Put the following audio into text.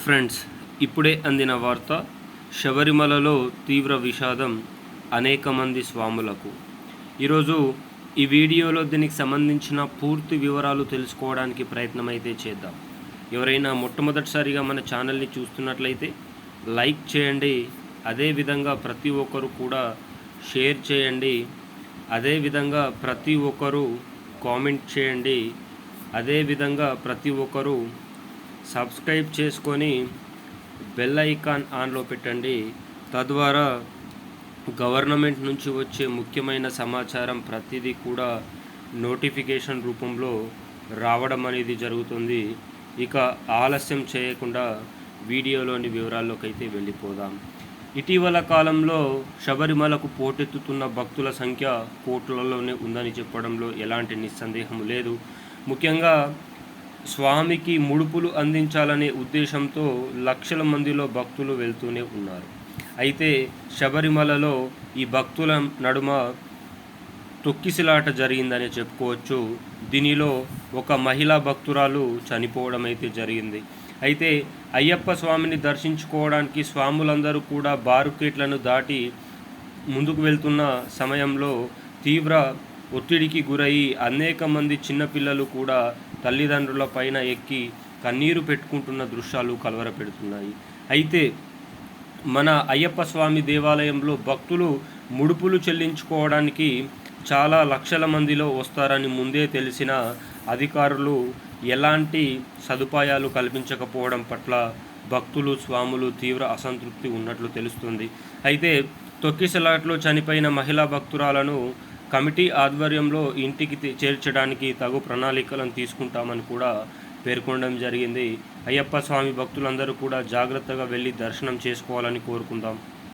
Friends ఇప్పుడే అందిన వార్త శబరిమలలో తీవ్ర విషాదం అనేక మంది స్వాములకు. ఈరోజు ఈ వీడియోలో దీనికి సంబంధించిన పూర్తి వివరాలు తెలుసుకోవడానికి ప్రయత్నం అయితే చేద్దాం. ఎవరైనా మొట్టమొదటిసారిగా మన ఛానల్ని చూస్తున్నట్లయితే లైక్ చేయండి అదేవిధంగా ప్రతి ఒక్కరు కూడా షేర్ చేయండి అదేవిధంగా ప్రతి ఒక్కరు కామెంట్ చేయండి అదేవిధంగా ప్రతి ఒక్కరు సబ్స్క్రైబ్ చేసుకొని బెల్ ఐకాన్ ఆన్లో పెట్టండి. తద్వారా గవర్నమెంట్ నుంచి వచ్చే ముఖ్యమైన సమాచారం ప్రతిదీ కూడా నోటిఫికేషన్ రూపంలో రావడం అనేది జరుగుతుంది. ఇక ఆలస్యం చేయకుండా వీడియోలోని వివరాల్లోకి అయితే వెళ్ళిపోదాం. ఇటీవల కాలంలో శబరిమలకు పోటెత్తుతున్న భక్తుల సంఖ్య కోట్లలోనే ఉందని చెప్పడంలో ఎలాంటి నిస్సందేహం లేదు. ముఖ్యంగా స్వామికి ముడుపులు అందించాలనే ఉద్దేశంతో లక్షల మందిలో భక్తులు వెళ్తూనే ఉన్నారు. అయితే శబరిమలలో ఈ భక్తుల నడుమ తొక్కిసిలాట జరిగిందని చెప్పుకోవచ్చు. దీనిలో ఒక మహిళా భక్తురాలు చనిపోవడం అయితే జరిగింది. అయితే అయ్యప్ప స్వామిని దర్శించుకోవడానికి స్వాములందరూ కూడా బారుకేట్లను దాటి ముందుకు వెళ్తున్న సమయంలో తీవ్ర ఒత్తిడికి గురయ్యి అనేక మంది చిన్నపిల్లలు కూడా తల్లిదండ్రుల పైన ఎక్కి కన్నీరు పెట్టుకుంటున్న దృశ్యాలు కలవరపెడుతున్నాయి. అయితే మన అయ్యప్ప స్వామి దేవాలయంలో భక్తులు ముడుపులు చెల్లించుకోవడానికి చాలా లక్షల మందిలో వస్తారని ముందే తెలిసిన అధికారులు ఎలాంటి సదుపాయాలు కల్పించకపోవడం పట్ల భక్తులు స్వాములు తీవ్ర అసంతృప్తి ఉన్నట్లు తెలుస్తుంది. అయితే తొక్కిసలాట్లో చనిపోయిన మహిళా భక్తురాలను కమిటీ ఆధ్వర్యంలో ఇంటికి చేర్చడానికి తగు ప్రణాళికలను తీసుకుంటామని కూడా పేర్కొనడం జరిగింది. అయ్యప్ప స్వామి భక్తులందరూ కూడా జాగ్రత్తగా వెళ్ళి దర్శనం చేసుకోవాలని కోరుకుందాం.